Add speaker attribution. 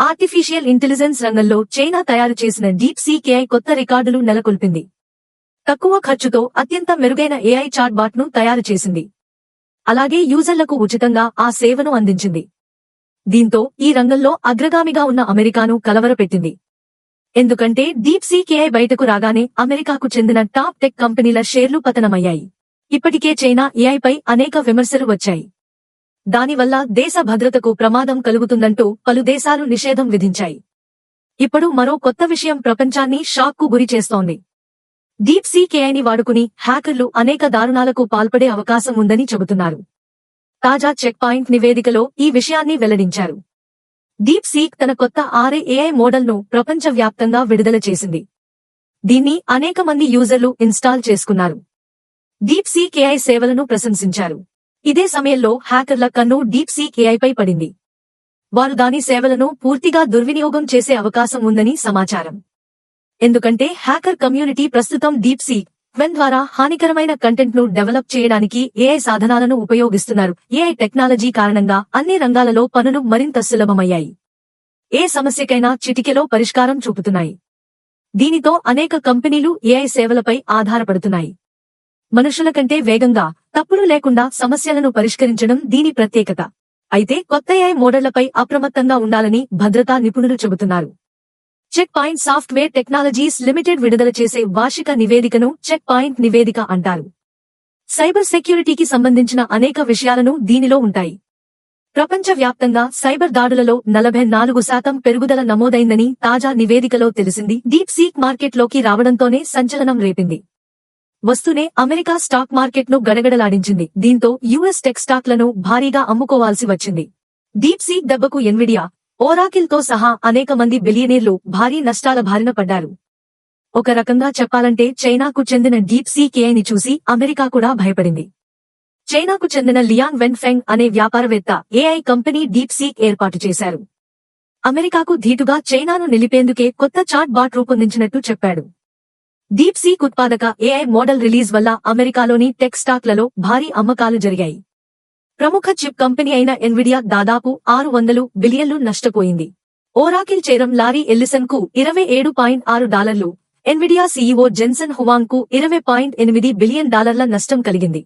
Speaker 1: Artificial intelligence రంగంలో China తయారు చేసిన డీప్ సీ కేఐ కొత్త రికార్డులు నెలకొల్పింది. తక్కువ ఖర్చుతో అత్యంత మెరుగైన ఏఐ చాట్ బాట్ను తయారు చేసింది. అలాగే యూజర్లకు ఉచితంగా ఆ సేవను అందించింది. దీంతో ఈ రంగంలో అగ్రగామిగా ఉన్న అమెరికాను కలవరపెట్టింది. ఎందుకంటే డీప్ సీకేఐ బయటకు రాగానే అమెరికాకు చెందిన టాప్ టెక్ కంపెనీల షేర్లు పతనమయ్యాయి. ఇప్పటికే చైనా ఏఐపై అనేక విమర్శలు వచ్చాయి. దానివల్ల దేశ భద్రతకు ప్రమాదం కలుగుతుందంటూ పలు దేశాలు నిషేధం విధించాయి. ఇప్పుడు మరో కొత్త విషయం ప్రపంచాన్ని షాక్కు గురి చేస్తోంది. డీప్ సీకేఐని వాడుకుని హ్యాకర్లు అనేక దారుణాలకు పాల్పడే అవకాశం ఉందని చెబుతున్నారు. తాజా చెక్ పాయింట్ నివేదికలో ఈ విషయాన్ని వెల్లడించారు. డీప్ సీక్ తన కొత్త ఆర్ఏ మోడల్ను ప్రపంచవ్యాప్తంగా విడుదల చేసింది. దీన్ని అనేక మంది యూజర్లు ఇన్స్టాల్ చేసుకున్నారు. డీప్ సీక్ ఏఐ సేవలను ప్రశంసించారు. ఇదే సమయంలో హ్యాకర్ల కన్ను డీప్ సీక్ ఏఐపై పడింది. వారు దాని సేవలను పూర్తిగా దుర్వినియోగం చేసే అవకాశం ఉందని సమాచారం. ఎందుకంటే హ్యాకర్ కమ్యూనిటీ ప్రస్తుతం డీప్ సీక్ వెన్ ద్వారా హానికరమైన కంటెంట్ను డెవలప్ చేయడానికి ఏఐ సాధనాలను ఉపయోగిస్తున్నారు ఏఐ టెక్నాలజీ కారణంగా అన్ని రంగాలలో పనులు మరింత సులభమయ్యాయి. ఏ సమస్యకైనా చిటికెలో పరిష్కారం చూపుతున్నాయి. దీనితో అనేక కంపెనీలు ఏఐ సేవలపై ఆధారపడుతున్నాయి. మనుషుల కంటే వేగంగా తప్పులు లేకుండా సమస్యలను పరిష్కరించడం దీని ప్రత్యేకత. అయితే కొత్త ఏఐ మోడళ్ళపై అప్రమత్తంగా ఉండాలని భద్రతా నిపుణులు చెబుతున్నారు. Check Point software technologies limited విడుదల చేసే వార్షిక నివేదికను చెక్ పాయింట్ నివేదిక అంటారు. సైబర్ సెక్యూరిటీకి సంబంధించిన అనేక విషయాలను దీనిలో ఉంటాయి. ప్రపంచవ్యాప్తంగా సైబర్ దాడులలో నలభై నాలుగు శాతం పెరుగుదల నమోదైందని తాజా నివేదికలో తెలిసింది. డీప్ సీక్ మార్కెట్లోకి రావడంతోనే సంచలనం రేపింది. వస్తూనే అమెరికా స్టాక్ మార్కెట్ను గడగడలాడించింది. దీంతో యుఎస్ టెక్ స్టాక్లను భారీగా అమ్ముకోవాల్సి వచ్చింది. డీప్ సీక్ దెబ్బకు ఎన్విడియా ఓరాకిల్తో సహా అనేక మంది బిలియనీర్లు భారీ నష్టాల బారిన పడ్డారు. ఒక రకంగా చెప్పాలంటే చైనాకు చెందిన డీప్ సీ కేఐని చూసి అమెరికా కూడా భయపడింది. చైనాకు చెందిన లియాన్ వెన్ఫెంగ్ అనే వ్యాపారవేత్త ఏఐ కంపెనీ డీప్ సీక్ ఏర్పాటు చేశారు. అమెరికాకు ధీటుగా చైనాను నిలిపేందుకే కొత్త చాట్ బాట్ రూపొందించినట్టు చెప్పాడు. డీప్ సీక్ ఉత్పాదక ఏఐ మోడల్ రిలీజ్ వల్ల అమెరికాలోని టెక్ స్టాక్లలో భారీ అమ్మకాలు జరిగాయి. ప్రముఖ చిప్ కంపెనీ అయిన ఎన్విడియా దాదాపు ఆరు వందలు బిలియన్లు నష్టపోయింది. ఓరాకిల్ చేరం లారీ ఎల్లిసన్కు ఇరవై ఏడు పాయింట్ ఆరు డాలర్లు. ఎన్విడియా సీఈఓ జెన్సన్ హువాంగ్కు ఇరవై పాయింట్ ఎనిమిది బిలియన్ డాలర్ల నష్టం కలిగింది.